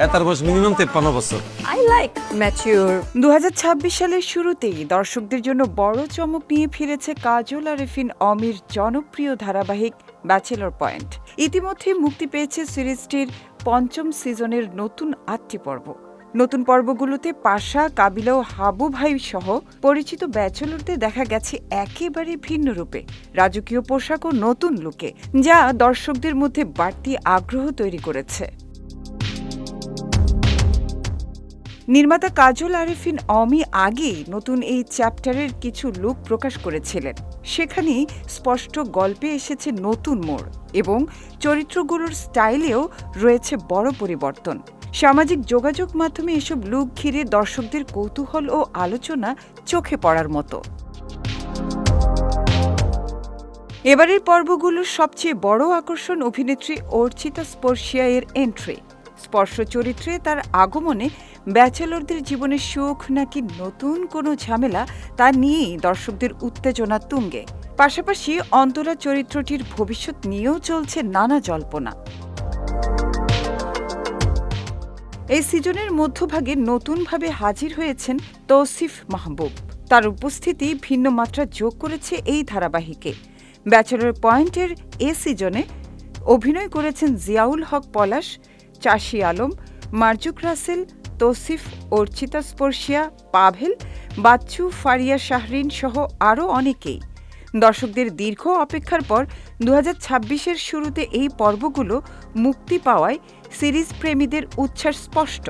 এ বয়স মিনিমাম তেপ্পান্ন বছর। আই লাইক ম্যাচিওর দু সালের শুরুতেই দর্শকদের জন্য বড় চমক নিয়ে ফিরেছে কাজল আরেফিন অমির জনপ্রিয় ধারাবাহিক ব্যাচেলর পয়েন্ট ইতিমধ্যে মুক্তি পেয়েছে সিরিজটির পঞ্চম সিজনের নতুন আটটি পর্ব। নতুন পর্বগুলোতে পাশা কাবিলা ও হাবু ভাই সহ পরিচিত ব্যাচেলরদের দেখা গেছে একেবারে ভিন্ন রূপে। রাজকীয় পোশাক ও নতুন লুকে যা দর্শকদের মধ্যে বাড়তি আগ্রহ তৈরি করেছে। নির্মাতা কাজল আরেফিন অমি আগেই নতুন এই চ্যাপ্টারের কিছু লুক প্রকাশ করেছিলেন। সেখানেই স্পষ্ট গল্পে এসেছে নতুন মোড় এবং চরিত্রগুলোর স্টাইলেও রয়েছে বড় পরিবর্তন। সামাজিক যোগাযোগ মাধ্যমে এসব লুক ঘিরে দর্শকদের কৌতূহল ও আলোচনা চোখে পড়ার মতো। এবারের পর্বগুলোর সবচেয়ে বড় আকর্ষণ অভিনেত্রী অর্চিতা স্পর্শিয়া এর এন্ট্রি স্পর্শ চরিত্রে তার আগমনে ব্যাচেলরদের জীবনে সুখ নাকি নতুন কোনো ঝামেলা তা নিয়েই দর্শকদের উত্তেজনা তুঙ্গে। পাশাপাশি অন্তরা চরিত্রটির ভবিষ্যৎ নিয়েও চলছে নানা জল্পনা। এই সিজনের মধ্যভাগে নতুনভাবে হাজির হয়েছেন তৌসিফ মাহবুব। তার উপস্থিতি ভিন্ন মাত্রা যোগ করেছে এই ধারাবাহিকে। ব্যাচেলর পয়েন্টের এ সিজনে অভিনয় করেছেন জিয়াউল হক পলাশ চাষি আলম, মার্জুক রাসেল, তৌসিফ অর্চিতা স্পর্শিয়া পাভেল, বাচ্চু, ফারিয়া শাহরিন সহ আরও অনেকেই। দর্শকদের দীর্ঘ অপেক্ষার পর দু এর শুরুতে এই পর্বগুলো মুক্তি পাওয়ায় সিরিজ প্রেমীদের উচ্ছ্বাস স্পষ্ট।